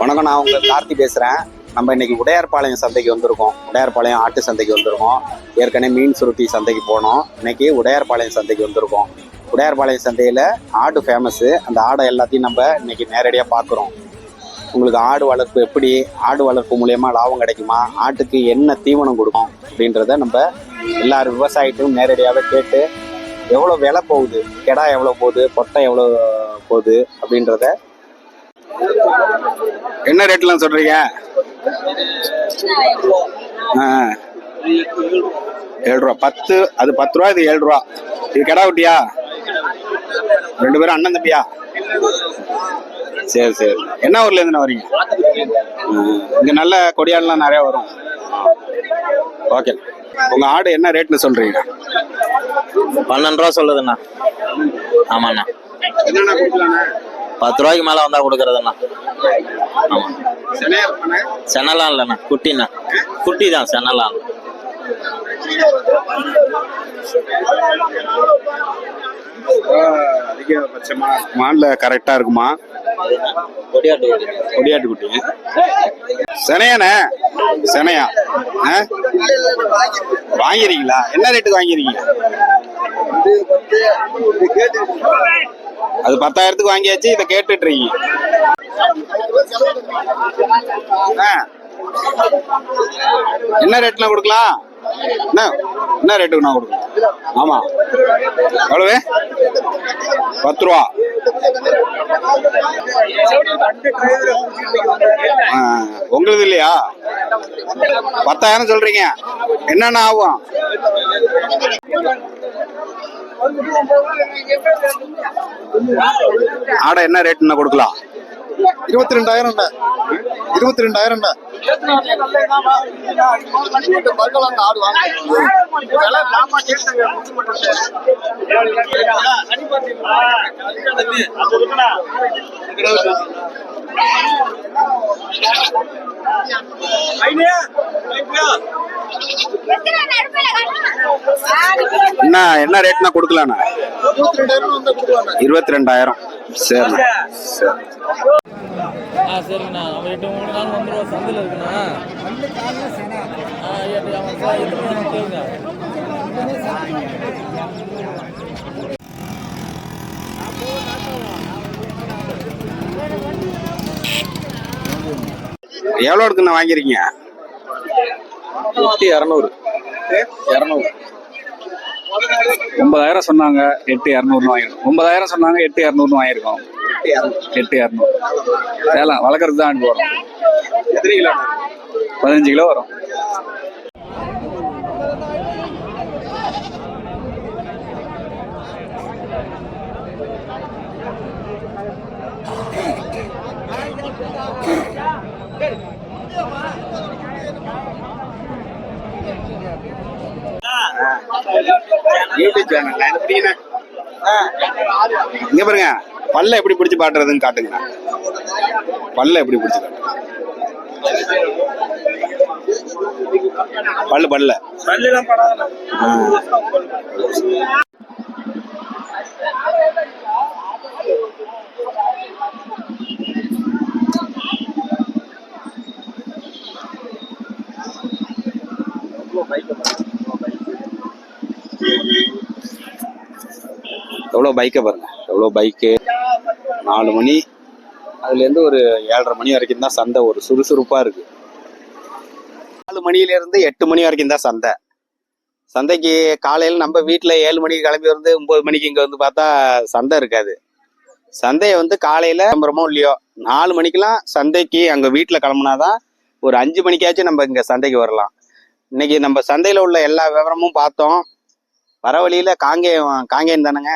வணக்கம் நான் உங்க கார்த்தி பேசுறேன். நம்ம இன்னைக்கு உடையார்பாளையம் சந்தைக்கு வந்திருக்கோம். உடையார்பாளையம் ஆட்டு சந்தைக்கு வந்திருக்கோம். ஏற்கனவே மீன் சுருட்டி சந்தைக்கு போனோம். இன்னைக்கு உடையார்பாளையம் சந்தைக்கு வந்திருக்கோம். உடையார்பாளையம் சந்தையில ஆடு ஃபேமஸ் அந்த ஆடை எல்லாத்தையும் நம்ம இன்னைக்கு நேரடியாக பார்க்குறோம். உங்களுக்கு ஆடு வளர்ப்பு எப்படி ஆடு வளர்ப்பு மூலயமா லாபம் கிடைக்குமா ஆட்டுக்கு என்ன தீவனம் கொடுக்கும் அப்படின்றத நம்ம எல்லார் விவசாயிட்டும் நேரடியாகவே கேட்டு எவ்வளோ விலை போகுது கெடா எவ்வளோ போகுது பொட்டை எவ்வளோ போகுது அப்படின்றத என்ன ரேட்லாம் சொல்றீங்க? ஆ. ஏழு ரூபா பத்து அது பத்து ரூபா இது ஏழு ரூபா இது கெடா குட்டியா? ரெண்டு பேரும் அண்ணன் தம்பியா? சரி சரி. என்ன ஊர்ல இருந்து வரீங்க? இங்க நல்ல கொடியாடெல்லாம் நிறைய வரும். ஓகே. உங்க ஆடு என்ன ரேட்னு சொல்றீங்க? பன்னெண்டு ரூபா சொல்லுதுண்ணா. ஆமாண்ணா. பத்து ரூபாய்க்கு மேல வந்தா கொடுக்கறதுண்ணா. ஆமா. சென்னலாம் இல்லைண்ணா குட்டிண்ணா. குட்டி தான் சென்னலாம் மான்ல கரெக்டா இருக்குமா? கொடியாட்டு கொடியாட்டு குட்டி. செனையாண்ணே செனையா? வாங்கிருக்கீங்களா? என்ன ரேட்டுக்கு வாங்கிருக்கீங்க? அது பத்தாயிரத்துக்கு வாங்கியாச்சு இதை கேட்டுட்டு இருக்கீங்க ஆ. என்ன ரேட்ல கொடுக்கலாம்? என்ன என்ன ரேட்டுக்கு நான் கொடுக்கலாம்? ஆமா. எவ்வளவு? பத்து ரூபா ஆ, உங்களுது இல்லையா? பத்தாயிரம் சொல்றீங்க. என்னென்ன ஆகும்? ஆடை என்ன ரேட்னு கொடுக்கலாம். இருபத்தி ரெண்டாயிரம் இருபத்தி ரெண்டாயிரம் என்ன என்ன ரேட்னா கொடுக்கலாண்ணா? இருபத்தி ரெண்டாயிரம் சரிண்ணா. சரி ஆ சரிங்கண்ணா அவன் எட்டு மூணு நாள் வந்துடுவோம் சந்தையில் இருக்குண்ணா. ஆ எட்டு அவன் சார் எட்டு மணி நேரம் கேளுங்க. எவ்வளோ இருக்குண்ணா வாங்கிருக்கீங்க இரநூறு. இரநூறு. ஒன்பதாயிரம் சொன்னாங்க எட்டு இரநூறுன்னு வாங்கிருக்கோம் ஒன்பதாயிரம் சொன்னாங்க எட்டு இரநூறுன்னு வாங்கியிருக்கோம். எட்டு இரநூறு. சேலம் வளர்க்குறது தான் அனுப்பி வரும் எத்தனை கிலோ? பதினஞ்சு கிலோ வரும். யூடியூப் சேனல் எப்படிங்கண்ணா இங்க பாருங்க பல்ல எப்படி பிடிச்சு பாட்டுறதுன்னு காட்டுங்கண்ணா பல்ல எப்படி பிடிச்சு காட்டுறது? பல்லு பல்ல. எவ்வளோ பைக்கை பாருங்க. எவ்வளோ பைக்கு நாலு மணி அதுலேருந்து ஒரு ஏழரை மணி வரைக்கும் தான் சந்தை. ஒரு சுறுசுறுப்பாக இருக்கு. நாலு மணியிலேருந்து எட்டு மணி வரைக்கும் தான் சந்தை. சந்தைக்கு காலையில் நம்ம வீட்டில் ஏழு மணிக்கு கிளம்பி வந்து ஒம்பது மணிக்கு இங்கே வந்து பார்த்தா சந்தை இருக்காது. சந்தையை வந்து காலையில் கிளம்புறமோ இல்லையோ நாலு மணிக்கெல்லாம் சந்தைக்கு அங்கே வீட்டில் கிளம்புனாதான் ஒரு அஞ்சு மணிக்காச்சும் நம்ம இங்கே சந்தைக்கு வரலாம். இன்னைக்கு நம்ம சந்தையில் உள்ள எல்லா விவரமும் பார்த்தோம். வர வழியில் காங்கேயம் காங்கேயம் தானேங்க?